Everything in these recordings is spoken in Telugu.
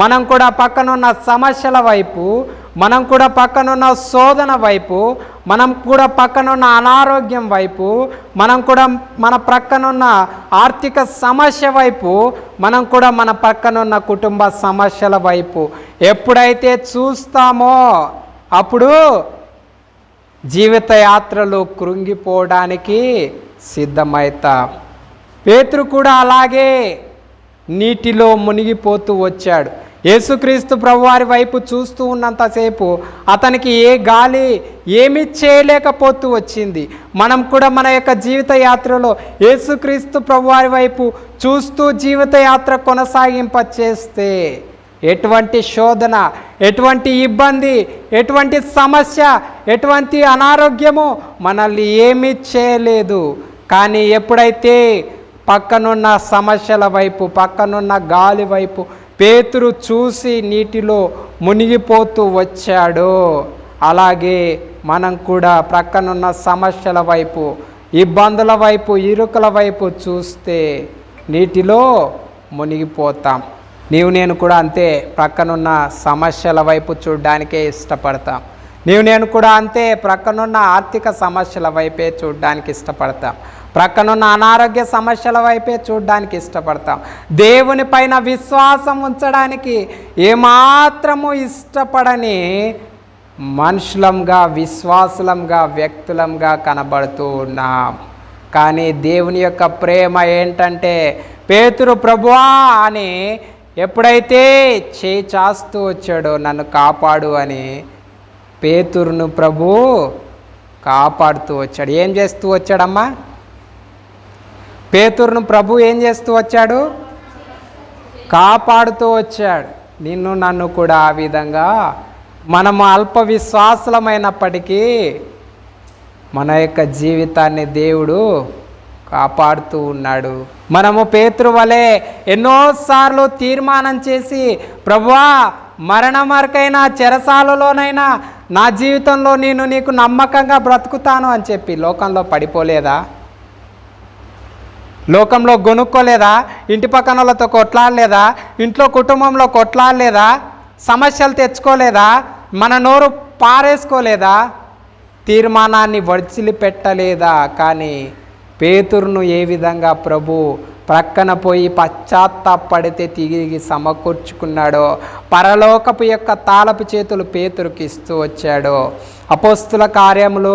మనం కూడా పక్కనున్న సమస్యల వైపు మనం కూడా పక్కనున్న శోధన వైపు మనం కూడా పక్కనున్న అనారోగ్యం వైపు మనం కూడా మన ప్రక్కనున్న ఆర్థిక సమస్య వైపు మనం కూడా మన పక్కనున్న కుటుంబ సమస్యల వైపు. ఎప్పుడైతే చూస్తామో అప్పుడు జీవిత యాత్రలో కృంగిపోవడానికి సిద్ధమవుతాం పేతురు కూడా అలాగే నీటిలో మునిగిపోతూ వచ్చాడు. యేసుక్రీస్తు ప్రభువారి వైపు చూస్తూ ఉన్నంతసేపు అతనికి ఏ గాలి ఏమీ చేయలేకపోతూ వచ్చింది. మనం కూడా మన యొక్క జీవిత యాత్రలో యేసుక్రీస్తు ప్రభువారి వైపు చూస్తూ జీవిత యాత్ర కొనసాగింప చేస్తే ఎటువంటి శోధన ఎటువంటి ఇబ్బంది ఎటువంటి సమస్య ఎటువంటి అనారోగ్యము మనల్ని ఏమీ చేయలేదు. కానీ ఎప్పుడైతే పక్కనున్న సమస్యల వైపు పక్కనున్న గాలి వైపు పేతురు చూసి నీటిలో మునిగిపోతూ వచ్చాడు. అలాగే మనం కూడా ప్రక్కనున్న సమస్యల వైపు ఇబ్బందుల వైపు ఇరుకల వైపు చూస్తే నీటిలో మునిగిపోతాం. నీవు నేను కూడా అంతే ప్రక్కనున్న సమస్యల వైపు చూడడానికే ఇష్టపడతాం. నీవు నేను కూడా అంతే ప్రక్కనున్న ఆర్థిక సమస్యల వైపే చూడడానికి ఇష్టపడతాం. ప్రక్కనున్న అనారోగ్య సమస్యల వైపే చూడడానికి ఇష్టపడతాం. దేవుని పైన విశ్వాసం ఉంచడానికి ఏమాత్రము ఇష్టపడని మనుషులంగా విశ్వాసులంగా వ్యక్తులంగా కనబడుతూ ఉన్నాం. కానీ దేవుని యొక్క ప్రేమ ఏంటంటే పేతురు ప్రభువా అని ఎప్పుడైతే చేయి చాస్తూ వచ్చాడో నన్ను కాపాడు అని పేతురును ప్రభు కాపాడుతూ వచ్చాడు. ఏం చేస్తూ వచ్చాడమ్మా? పేతురును ప్రభు ఏం చేస్తూ వచ్చాడు? కాపాడుతూ వచ్చాడు. నిన్ను నన్ను కూడా ఆ విధంగా మనము అల్ప విశ్వాసులమైనప్పటికీ మన యొక్క జీవితాన్ని దేవుడు కాపాడుతూ ఉన్నాడు. మనము పేతురు వలె ఎన్నోసార్లు తీర్మానం చేసి ప్రభువా మరణమరకైనా చెరసాలలోనైనా నా జీవితంలో నేను నీకు నమ్మకంగా బ్రతుకుతాను అని చెప్పి లోకంలో పడిపోలేదా? లోకంలో గొనుక్కోలేదా? ఇంటి పక్కన వాళ్ళతో కొట్లాడలేదా? ఇంట్లో కుటుంబంలో కొట్లాడలేదా? సమస్యలు తెచ్చుకోలేదా? మన నోరు పారేసుకోలేదా? తీర్మానాన్ని వడిచిలిపెట్టలేదా కానీ పేతురును ఏ విధంగా ప్రభు ప్రక్కన పోయి పశ్చాత్తాపడితే తిరిగి సమకూర్చుకున్నాడో పరలోకపు యొక్క తాళపు చేతులు పేతురుకి ఇస్తూ వచ్చాడో అపోస్తుల కార్యములు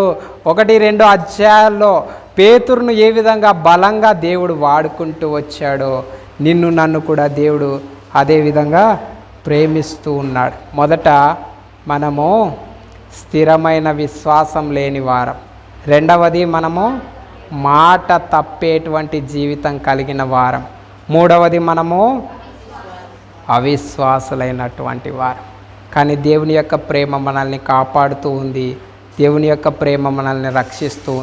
ఒకటి రెండు అధ్యాయాల్లో పేతురును ఏ విధంగా బలంగా దేవుడు వాడుకుంటూ వచ్చాడో నిన్ను నన్ను కూడా దేవుడు అదే విధంగా ప్రేమిస్తూ ఉన్నాడు. మొదట మనము స్థిరమైన విశ్వాసం లేని వారం. రెండవది మనము మాట తప్పేటువంటి జీవితం కలిగిన వారం. మూడవది మనము అవిశ్వాసులైనటువంటి వారం. కానీ దేవుని యొక్క ప్రేమ మనల్ని కాపాడుతూ ఉంది. దేవుని యొక్క ప్రేమ మనల్ని రక్షిస్తూ ఉంది